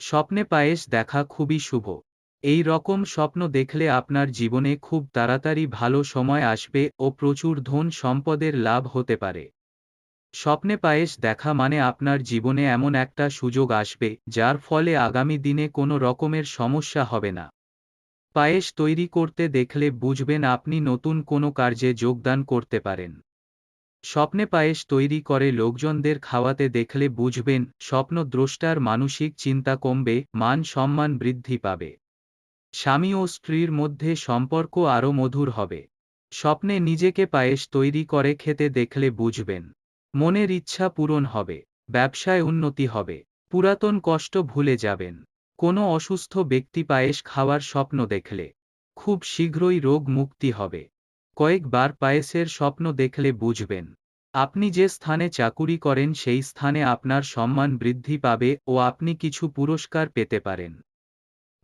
স্বপ্নে পায়েস দেখা খুবই শুভ। এই রকম স্বপ্ন দেখলে আপনার জীবনে খুব তাড়াতাড়ি ভালো সময় আসবে ও প্রচুর ধন সম্পদের লাভ হতে পারে। স্বপ্নে পায়েস দেখা মানে আপনার জীবনে এমন একটা সুযোগ আসবে, যার ফলে আগামী দিনে কোনো রকমের সমস্যা হবে না। পায়েস তৈরি করতে দেখলে বুঝবেন আপনি নতুন কোনো কার্যে যোগদান করতে পারেন। স্বপ্নে পায়েস তৈরি করে লোকজনদের খাওয়াতে দেখলে বুঝবেন স্বপ্নদ্রষ্টার মানসিক চিন্তা কমবে, মান সম্মান বৃদ্ধি পাবে। স্বামী ও স্ত্রীর মধ্যে সম্পর্ক আরও মধুর হবে। স্বপ্নে নিজেকে পায়েস তৈরি করে খেতে দেখলে বুঝবেন, মনের ইচ্ছা পূরণ হবে, ব্যবসায় উন্নতি হবে, পুরাতন কষ্ট ভুলে যাবেন। কোনো অসুস্থ ব্যক্তি পায়েস খাওয়ার স্বপ্ন দেখলে, খুব শীঘ্রই রোগ মুক্তি হবে। কয়েকবার পায়েসের স্বপ্ন দেখলে বুঝবেন। আপনি যে স্থানে চাকুরি করেন সেই স্থানে আপনার সম্মান বৃদ্ধি পাবে ও আপনি কিছু পুরস্কার পেতে পারেন।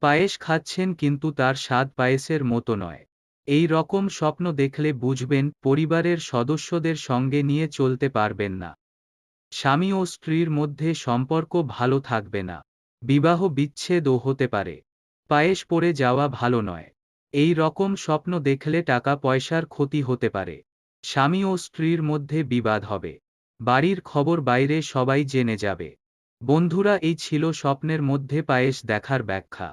পায়েস খাচ্ছেন কিন্তু তার স্বাদ পায়েসের মতো নয়। এই রকম স্বপ্ন দেখলে বুঝবেন পরিবারের সদস্যদের সঙ্গে নিয়ে চলতে পারবেন না। স্বামী ও স্ত্রীর মধ্যে সম্পর্ক ভালো থাকবে না। বিবাহ বিচ্ছেদও হতে পারে। পায়েস পড়ে যাওয়া ভালো নয়। এই রকম স্বপ্ন দেখলে টাকা পয়সার ক্ষতি হতে পারে। স্বামী ও স্ত্রীর মধ্যে বিবাদ হবে। বাড়ির খবর বাইরে সবাই জেনে যাবে। বন্ধুরা, এই ছিল স্বপ্নের মধ্যে পায়েস দেখার ব্যাখ্যা।